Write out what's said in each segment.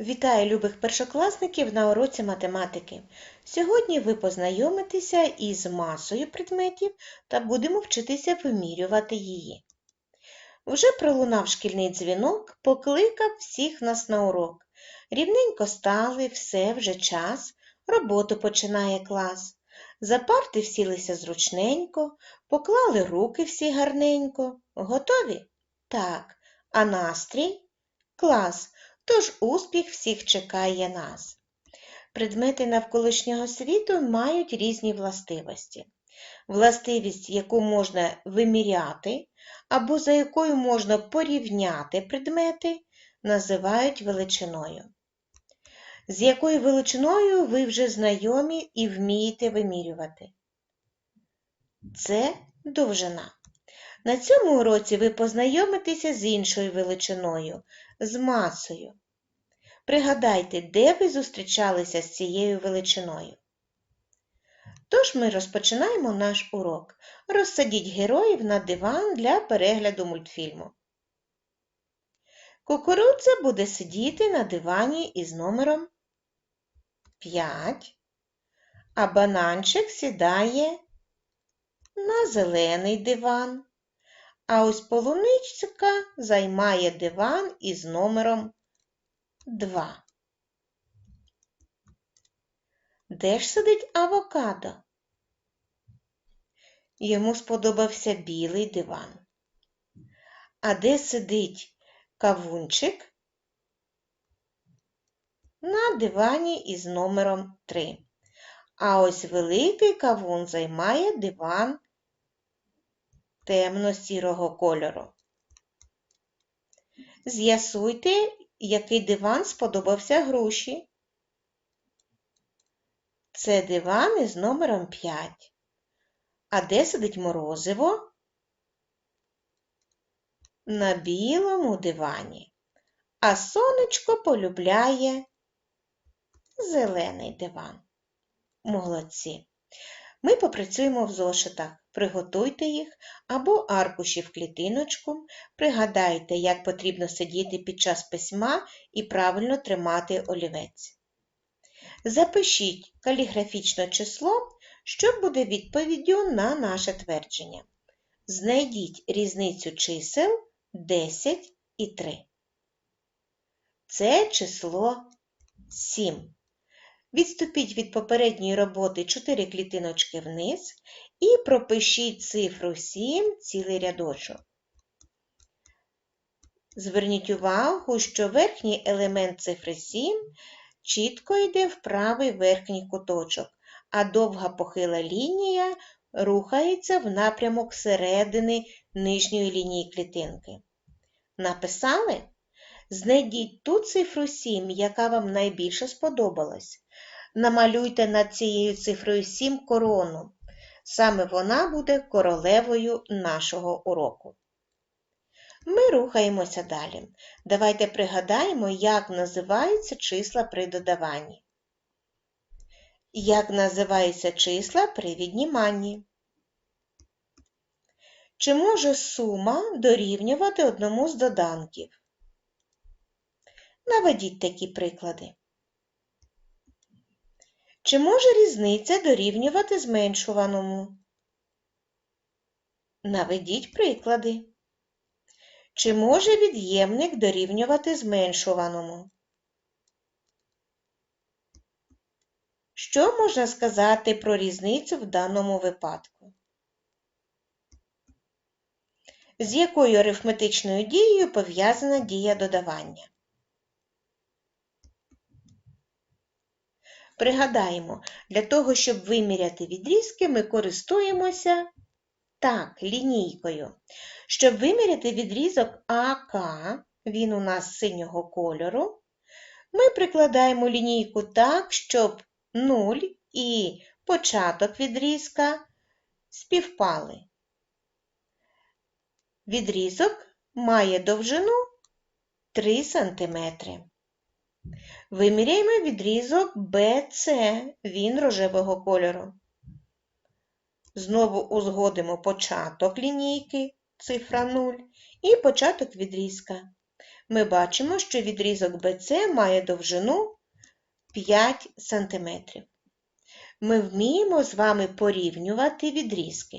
Вітаю любих першокласників на уроці математики. Сьогодні ви познайомитеся із масою предметів та будемо вчитися вимірювати її. Вже пролунав шкільний дзвінок, покликав всіх нас на урок. Рівненько стали, все вже час, роботу починає клас. За парти всілися зручненько, поклали руки всі гарненько. Готові? Так. А настрій? Клас. Тож успіх всіх чекає нас. Предмети навколишнього світу мають різні властивості. Властивість, яку можна виміряти, або за якою можна порівняти предмети, називають величиною. З якою величиною ви вже знайомі і вмієте вимірювати? Це довжина. На цьому уроці ви познайомитеся з іншою величиною, з масою. Пригадайте, де ви зустрічалися з цією величиною. Тож ми розпочинаємо наш урок. Розсадіть героїв на диван для перегляду мультфільму. Кукурудза буде сидіти на дивані із номером 5, а бананчик сідає на зелений диван. А ось полуничка займає диван із номером 2. Де ж сидить авокадо? Йому сподобався білий диван. А де сидить кавунчик? На дивані із номером 3. А ось великий кавун займає диван темно-сірого кольору. З'ясуйте, який диван сподобався груші. Це диван із номером 5. А де сидить морозиво? На білому дивані. А сонечко полюбляє зелений диван. Молодці. Ми попрацюємо в зошитах. Приготуйте їх або аркуші в клітиночку. Пригадайте, як потрібно сидіти під час письма і правильно тримати олівець. Запишіть каліграфічне число, що буде відповіддю на наше твердження. Знайдіть різницю чисел 10 і 3. Це число 7. Відступіть від попередньої роботи 4 клітиночки вниз і пропишіть цифру 7 цілий рядочок. Зверніть увагу, що верхній елемент цифри 7 чітко йде в правий верхній куточок, а довга похила лінія рухається в напрямок середини нижньої лінії клітинки. Написали? Знайдіть ту цифру 7, яка вам найбільше сподобалась. Намалюйте над цією цифрою 7 корону. Саме вона буде королевою нашого уроку. Ми рухаємося далі. Давайте пригадаємо, як називаються числа при додаванні. Як називаються числа при відніманні? Чи може сума дорівнювати одному з доданків? Наведіть такі приклади. Чи може різниця дорівнювати зменшуваному? Наведіть приклади. Чи може від'ємник дорівнювати зменшуваному? Що можна сказати про різницю в даному випадку? З якою арифметичною дією пов'язана дія додавання? Пригадаємо, для того, щоб виміряти відрізки, ми користуємося так, лінійкою. Щоб виміряти відрізок АК, він у нас синього кольору, ми прикладаємо лінійку так, щоб 0 і початок відрізка співпали. Відрізок має довжину 3 см. Виміряємо відрізок BC, він рожевого кольору. Знову узгодимо початок лінійки, цифра 0, і початок відрізка. ми бачимо, що відрізок BC має довжину 5 см. Ми вміємо з вами порівнювати відрізки.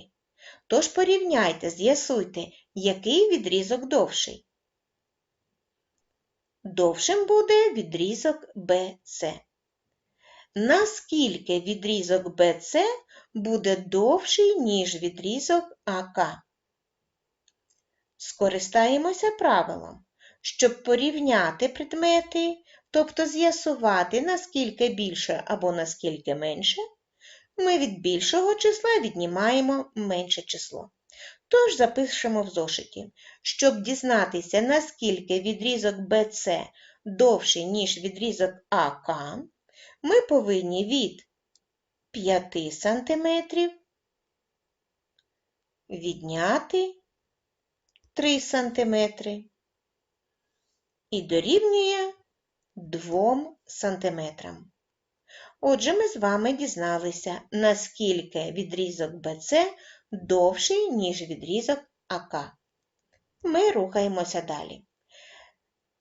Тож порівняйте, з'ясуйте, який відрізок довший. Довшим буде відрізок BC. Наскільки відрізок BC буде довший, ніж відрізок АК? Скористаємося правилом. Щоб порівняти предмети, тобто з'ясувати, наскільки більше або наскільки менше, ми від більшого числа віднімаємо менше число. Тож запишемо в зошиті. Щоб дізнатися, наскільки відрізок BC довший, ніж відрізок АК, ми повинні від 5 см відняти 3 см і дорівнює 2 см. Отже, ми з вами дізналися, наскільки відрізок BC довший, ніж відрізок АК. Ми рухаємося далі.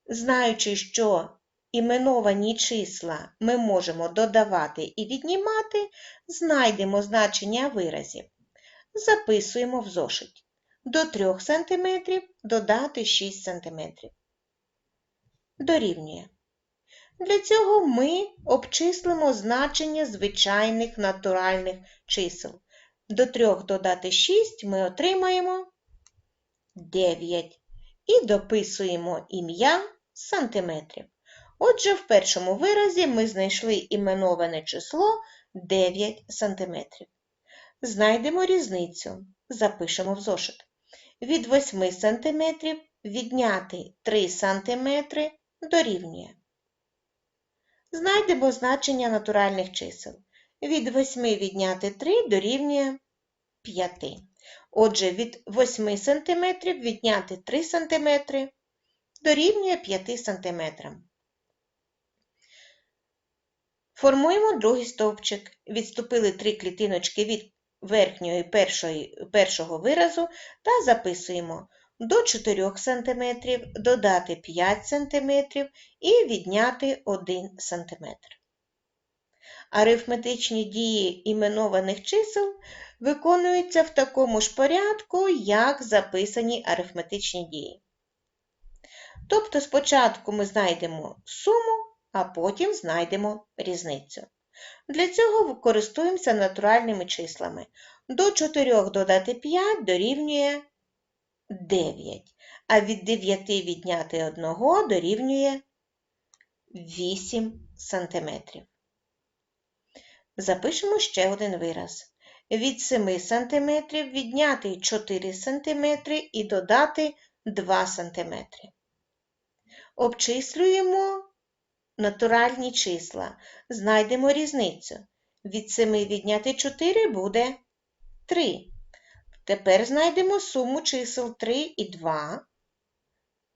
Знаючи, що іменовані числа ми можемо додавати і віднімати, знайдемо значення виразів. Записуємо в зошит. До 3 см додати 6 см. Дорівнює. Для цього ми обчислимо значення звичайних натуральних чисел. До 3 додати 6 ми отримаємо 9 і дописуємо ім'я сантиметрів. Отже, в першому виразі ми знайшли іменоване число 9 см. Знайдемо різницю. Запишемо в зошит. Від 8 см відняти 3 см дорівнює. Знайдемо значення натуральних чисел. Від 8 відняти 3 дорівнює 5. Отже, від 8 см відняти 3 см дорівнює 5 см. Формуємо другий стовпчик. Відступили 3 клітиночки від верхньої першої, першого виразу та записуємо до 4 см додати 5 см і відняти 1 см. Арифметичні дії іменованих чисел виконуються в такому ж порядку, як записані арифметичні дії. Тобто спочатку ми знайдемо суму, а потім знайдемо різницю. Для цього використовуємося натуральними числами. До 4 додати 5 дорівнює 9, а від 9 відняти 1 дорівнює 8 см. Запишемо ще один вираз. Від 7 см відняти 4 см і додати 2 см. Обчислюємо натуральні числа. Знайдемо різницю. Від 7 відняти 4 буде 3. Тепер знайдемо суму чисел 3 і 2.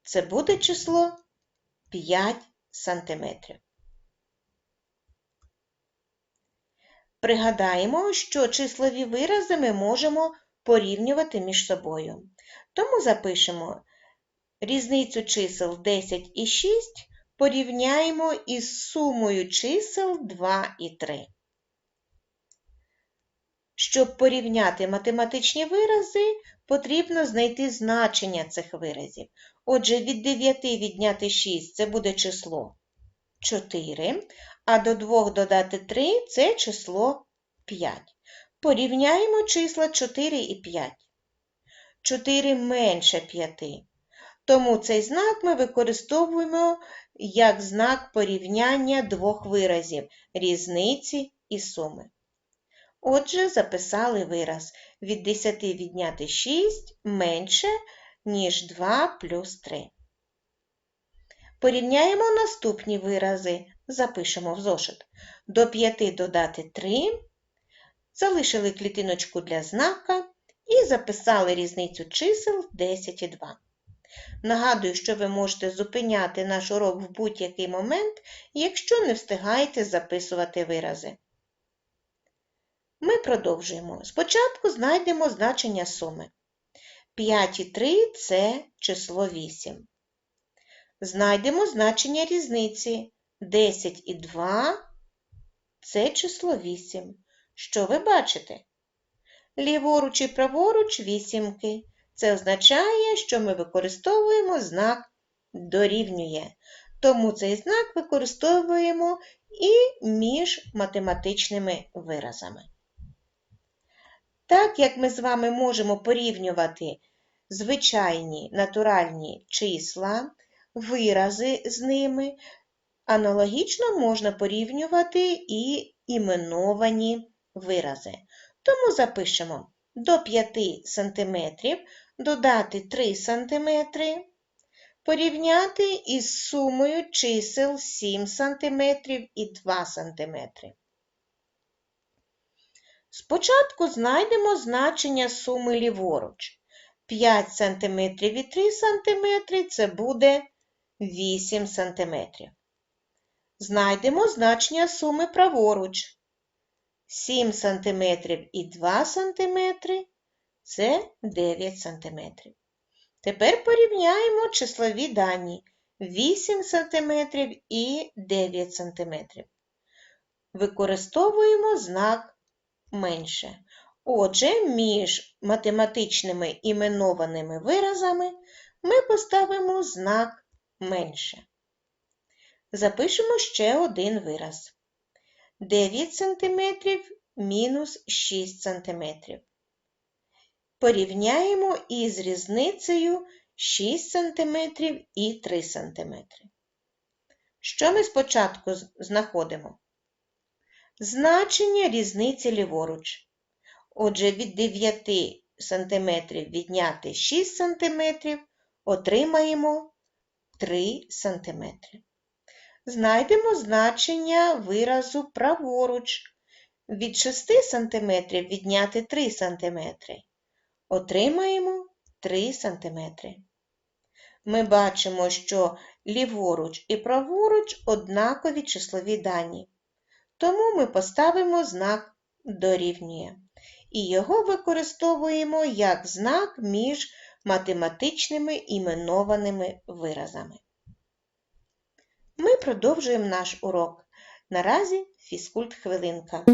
Це буде число 5 см. Пригадаємо, що числові вирази ми можемо порівнювати між собою. Тому запишемо різницю чисел 10 і 6 порівняємо із сумою чисел 2 і 3. Щоб порівняти математичні вирази, потрібно знайти значення цих виразів. Отже, від 9 відняти 6 це буде число 4, а до 2 додати 3 це число 5. Порівняємо числа 4 і 5. 4 менше 5. Тому цей знак ми використовуємо як знак порівняння двох виразів різниці і суми. Отже, записали вираз від 10 відняти 6 менше, ніж 2 плюс 3. Порівняємо наступні вирази, запишемо в зошит. До 5 додати 3, залишили клітиночку для знака і записали різницю чисел 10 і 2. Нагадую, що ви можете зупиняти наш урок в будь-який момент, якщо не встигаєте записувати вирази. Ми продовжуємо. Спочатку знайдемо значення суми. 5 і 3 це число 8. Знайдемо значення різниці. 10 і 2 – це число 8. Що ви бачите? Ліворуч і праворуч вісімки. Це означає, що ми використовуємо знак дорівнює. Тому цей знак використовуємо і між математичними виразами. Так як ми з вами можемо порівнювати звичайні натуральні числа, вирази з ними, аналогічно можна порівнювати і іменовані вирази. Тому запишемо до 5 см додати 3 см, порівняти із сумою чисел 7 см і 2 см. Спочатку знайдемо значення суми ліворуч. 5 см і 3 см це буде 8 см. Знайдемо значення суми праворуч. 7 см і 2 см це 9 см. Тепер порівняємо числові дані 8 см і 9 см. Використовуємо знак менше. Отже, між математичними іменованими виразами ми поставимо знак менше. Запишемо ще один вираз. 9 см мінус 6 см. Порівняємо із різницею 6 см і 3 см. Що ми спочатку знаходимо? Значення різниці ліворуч. Отже, від 9 см відняти 6 см отримаємо 3 см. Знайдемо значення виразу праворуч. Від 6 см відняти 3 см. Отримаємо 3 см. Ми бачимо, що ліворуч і праворуч однакові числові дані. Тому ми поставимо знак дорівнює. І його використовуємо як знак між математичними іменованими виразами. Ми продовжуємо наш урок. Наразі фізкульт хвилинка.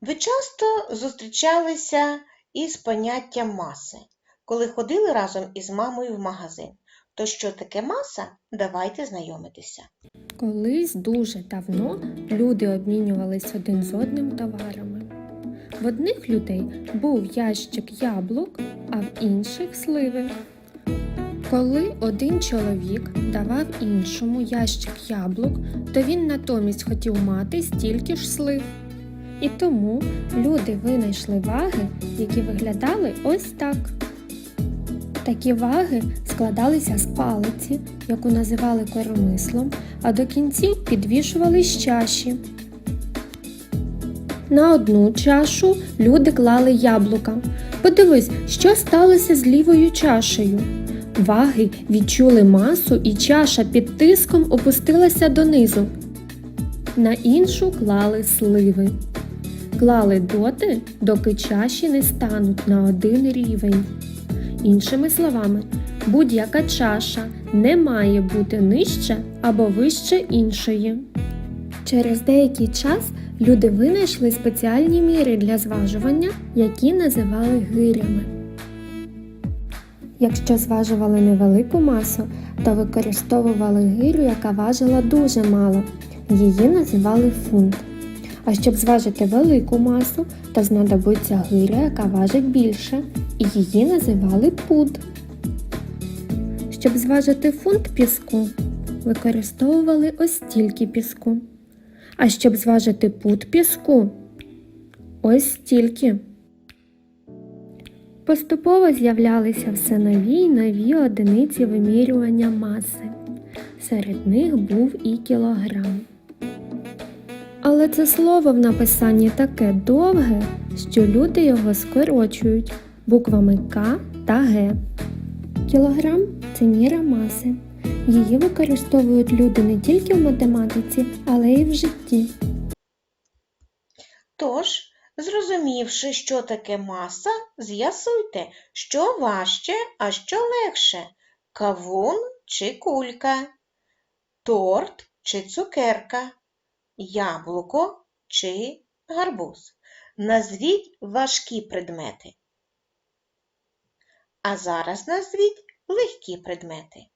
Ви часто зустрічалися із поняттям маси, коли ходили разом із мамою в магазин. То що таке маса? Давайте знайомитися. Колись дуже давно люди обмінювались один з одним товарами. В одних людей був ящик яблук, а в інших сливи. Коли один чоловік давав іншому ящик яблук, то він натомість хотів мати стільки ж слив. І тому люди винайшли ваги, які виглядали ось так. Такі ваги складалися з палиці, яку називали коромислом, а до кінців підвішували з чаші. На одну чашу люди клали яблука. Подивись, що сталося з лівою чашею. Ваги відчули масу, і чаша під тиском опустилася донизу. На іншу клали сливи. Клали доти, доки чаші не стануть на один рівень. Іншими словами, будь-яка чаша не має бути нижче або вище іншої. Через деякий час люди винайшли спеціальні міри для зважування, які називали гирями. Якщо зважували невелику масу, то використовували гирю, яка важила дуже мало. Її називали фунт. А щоб зважити велику масу, то знадобиться гиря, яка важить більше, і її називали пуд. Щоб зважити фунт піску, використовували ось стільки піску. А щоб зважити пуд піску, ось стільки. Поступово з'являлися все нові й нові одиниці вимірювання маси. Серед них був і кілограм. Але це слово в написанні таке довге, що люди його скорочують буквами К та Г. Кілограм це міра маси. Її використовують люди не тільки в математиці, але й в житті. Тож, зрозумівши, що таке маса, з'ясуйте, що важче, а що легше – кавун чи кулька, торт чи цукерка, яблуко чи гарбуз. Назвіть важкі предмети. А зараз назвіть легкі предмети.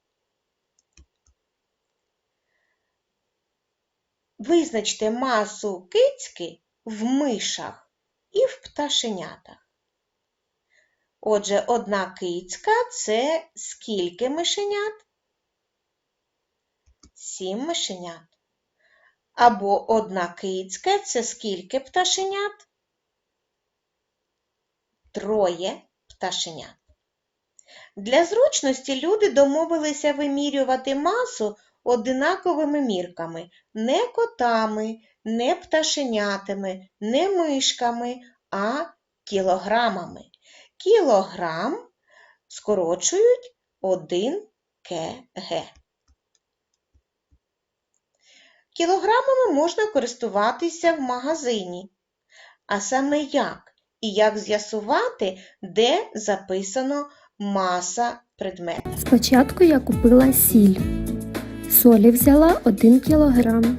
Визначте масу кицьки в мишах і в пташенятах. Отже, одна кицька це скільки мишенят? Сім мишенят. Або одна кицька це скільки пташенят? Троє пташенят. Для зручності люди домовилися вимірювати масу одинаковими мірками, не котами, не пташенятами, не мишками, а кілограмами. Кілограм скорочують 1 кг. Кілограмами можна користуватися в магазині. А саме як? І як з'ясувати, де записано маса предмета. Спочатку я купила сіль. Солі взяла 1 кілограм.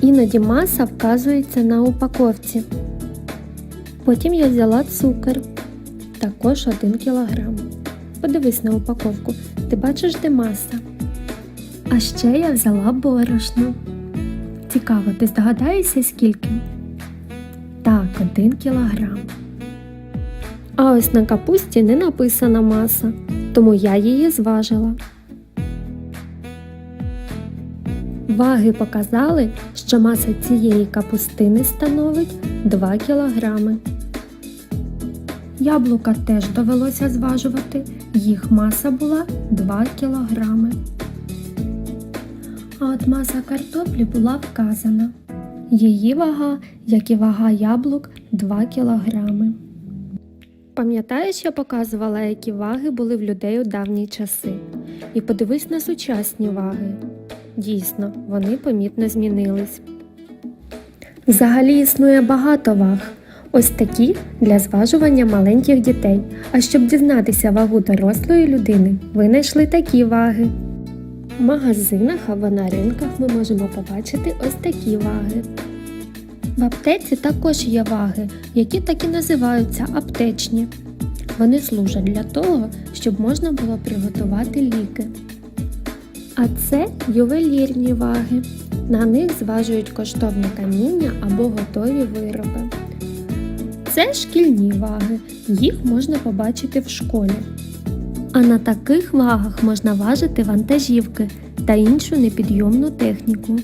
Іноді маса вказується на упаковці. Потім я взяла цукор, також 1 кілограм. Подивись на упаковку, ти бачиш, де маса. А ще я взяла борошно. Цікаво, ти здогадаєшся скільки? Так, 1 кілограм. А ось на капусті не написана маса, тому я її зважила. Ваги показали, що маса цієї капустини становить 2 кілограми. Яблука теж довелося зважувати, їх маса була 2 кілограми. А от маса картоплі була вказана. Її вага, як і вага яблук, 2 кілограми. Пам'ятаєш, я показувала, які ваги були в людей у давні часи. І подивись на сучасні ваги. Дійсно, вони помітно змінились. Взагалі існує багато ваг. Ось такі для зважування маленьких дітей. А щоб дізнатися вагу дорослої людини, винайшли такі ваги. В магазинах або на ринках ми можемо побачити ось такі ваги. В аптеці також є ваги, які так і називаються аптечні. Вони служать для того, щоб можна було приготувати ліки. А це ювелірні ваги. На них зважують коштовне каміння або готові вироби. Це шкільні ваги, їх можна побачити в школі. А на таких вагах можна важити вантажівки та іншу непідйомну техніку.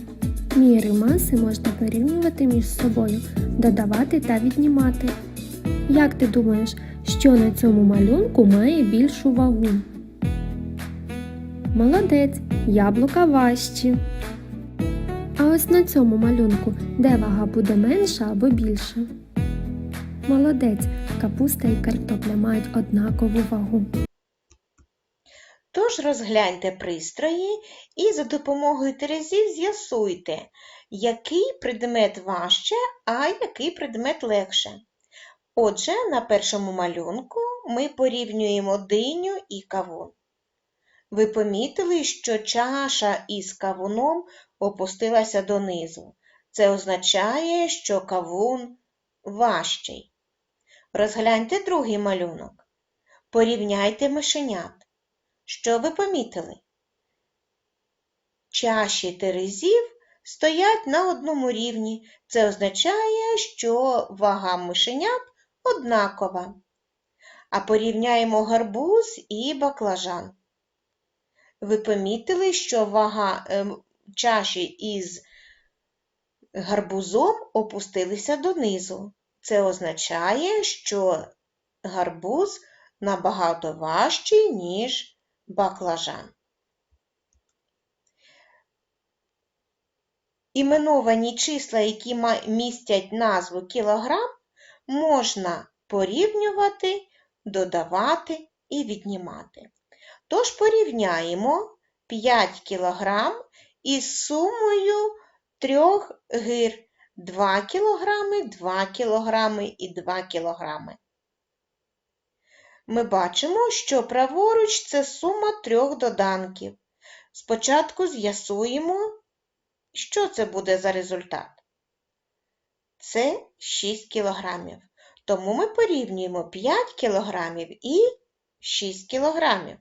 Міри маси можна порівнювати між собою, додавати та віднімати. Як ти думаєш, що на цьому малюнку має більшу вагу? Молодець, яблука важчі. А ось на цьому малюнку, де вага буде менша або більша? Молодець, капуста і картопля мають однакову вагу. Тож розгляньте пристрої і за допомогою терезів з'ясуйте, який предмет важче, а який предмет легше. Отже, на першому малюнку ми порівнюємо диню і кавун. Ви помітили, що чаша із кавуном опустилася донизу. Це означає, що кавун важчий. Розгляньте другий малюнок. Порівняйте мишенят. Що ви помітили? Чаші терезів стоять на одному рівні. Це означає, що вага мишенят однакова. А порівняємо гарбуз і баклажан. Ви помітили, що вага е, чаші із гарбузом опустилися донизу. Це означає, що гарбуз набагато важчий, ніж баклажан. Іменовані числа, які містять назву кілограм, можна порівнювати, додавати і віднімати. Тож порівняємо 5 кг із сумою трьох гир 2 кг, 2 кг і 2 кг. Ми бачимо, що праворуч це сума трьох доданків. Спочатку з'ясуємо, що це буде за результат. Це 6 кг. Тому ми порівнюємо 5 кг і 6 кг.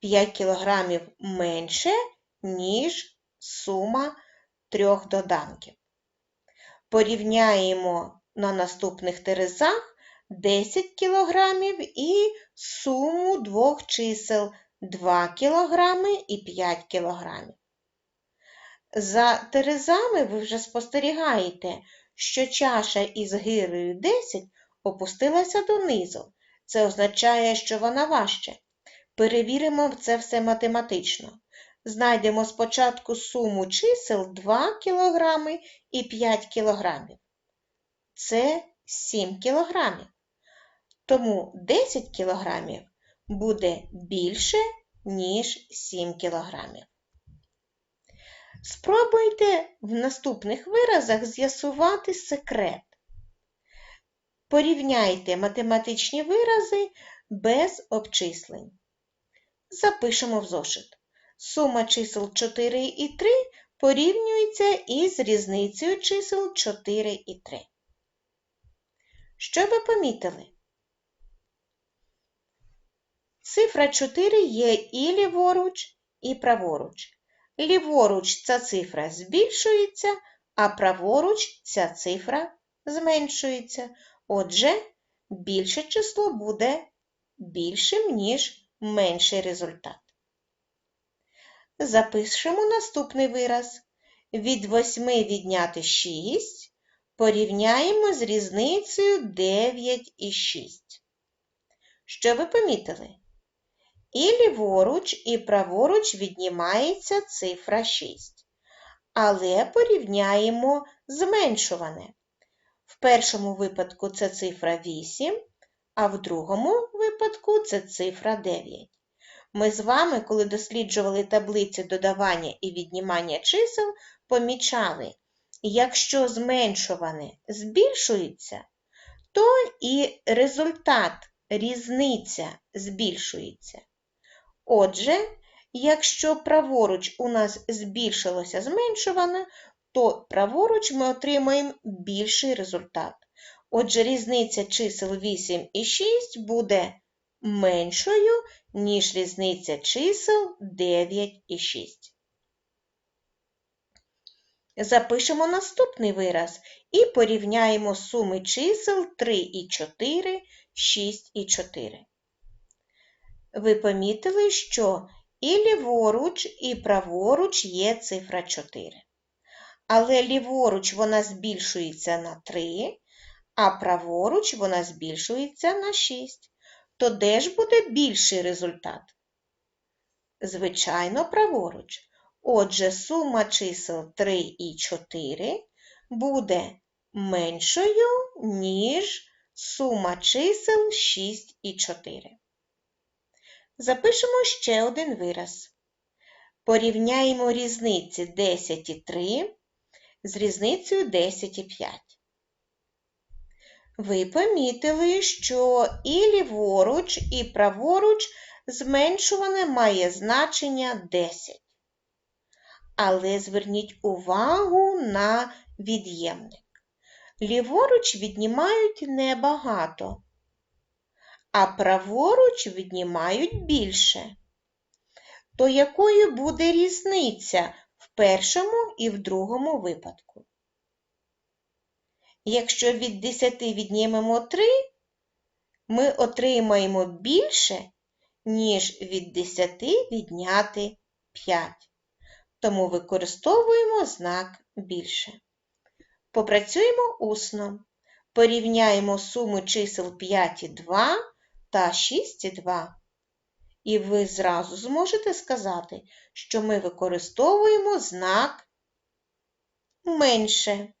5 кг менше, ніж сума трьох доданків. Порівняємо на наступних терезах 10 кг і суму двох чисел 2 кг і 5 кг. За терезами ви вже спостерігаєте, що чаша із гирою 10 опустилася донизу. Це означає, що вона важче. Перевіримо це все математично. Знайдемо спочатку суму чисел 2 кг і 5 кг. Це 7 кг. Тому 10 кг буде більше, ніж 7 кг. Спробуйте в наступних виразах з'ясувати секрет. Порівняйте математичні вирази без обчислень. Запишемо в зошит. Сума чисел 4 і 3 порівнюється із різницею чисел 4 і 3. Що ви помітили? Цифра 4 є і ліворуч, і праворуч. Ліворуч ця цифра збільшується, а праворуч ця цифра зменшується. Отже, більше число буде більшим, ніж менший результат. Запишемо наступний вираз. Від 8 відняти 6 порівняємо з різницею 9 і 6. Що ви помітили? І ліворуч, і праворуч віднімається цифра 6. Але порівняємо зменшуване. В першому випадку це цифра 8, а в другому випадку це цифра 9. Ми з вами, коли досліджували таблиці додавання і віднімання чисел, помічали, якщо зменшуване збільшується, то і результат, різниця збільшується. Отже, якщо праворуч у нас збільшилося зменшуване, то праворуч ми отримаємо більший результат. Отже, різниця чисел 8 і 6 буде меншою, ніж різниця чисел 9 і 6. Запишемо наступний вираз і порівняємо суми чисел 3 і 4, 6 і 4. Ви помітили, що і ліворуч, і праворуч є цифра 4. Але ліворуч вона збільшується на 3, а праворуч вона збільшується на 6. То де ж буде більший результат? Звичайно, праворуч. Отже, сума чисел 3 і 4 буде меншою, ніж сума чисел 6 і 4. Запишемо ще один вираз. Порівняємо різниці 10 і 3 з різницею 10 і 5. Ви помітили, що і ліворуч, і праворуч зменшуване має значення 10. Але зверніть увагу на від'ємник. Ліворуч віднімають небагато, а праворуч віднімають більше. То якою буде різниця в першому і в другому випадку? Якщо від 10 віднімемо 3, ми отримаємо більше, ніж від 10 відняти 5. Тому використовуємо знак більше. Попрацюємо усно. Порівняємо суму чисел 5 і 2 та 6 і 2. І ви зразу зможете сказати, що ми використовуємо знак менше,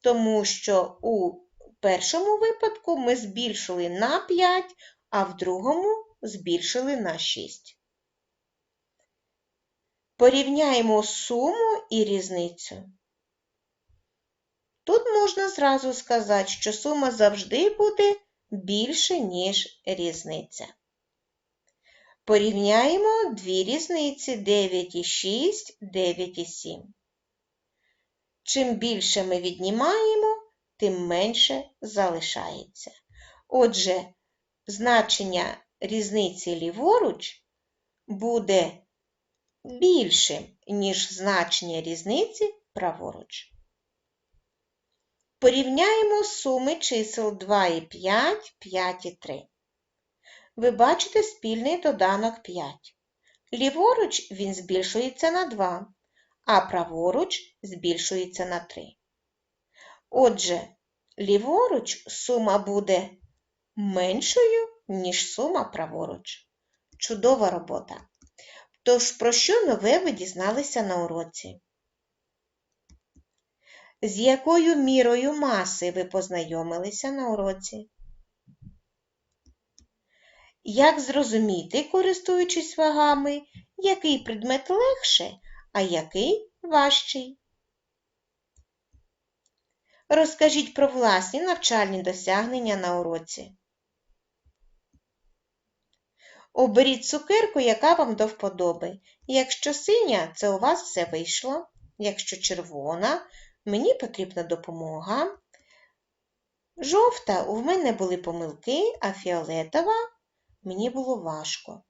тому що у першому випадку ми збільшили на 5, а в другому збільшили на 6. Порівняємо суму і різницю. Тут можна зразу сказати, що сума завжди буде більше, ніж різниця. Порівняємо дві різниці 9 і 6, 9 і 7. Чим більше ми віднімаємо, тим менше залишається. Отже, значення різниці ліворуч буде більшим, ніж значення різниці праворуч. Порівняємо суми чисел 2 і 5, 5 і 3. Ви бачите спільний доданок 5. Ліворуч він збільшується на 2, а праворуч збільшується на 3. Отже, ліворуч сума буде меншою, ніж сума праворуч. Чудова робота! Тож, про що нове ви дізналися на уроці? З якою мірою маси ви познайомилися на уроці? Як зрозуміти, користуючись вагами, який предмет легше, а який важчий? Розкажіть про власні навчальні досягнення на уроці. Оберіть цукерку, яка вам до вподоби. Якщо синя, це у вас все вийшло. Якщо червона, мені потрібна допомога. Жовта у мене були помилки, а фіолетова мені було важко.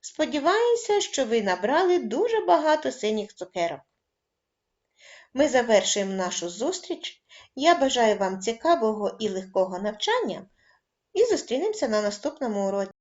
Сподіваюся, що ви набрали дуже багато синіх цукерок. Ми завершуємо нашу зустріч. Я бажаю вам цікавого і легкого навчання і зустрінемося на наступному уроці.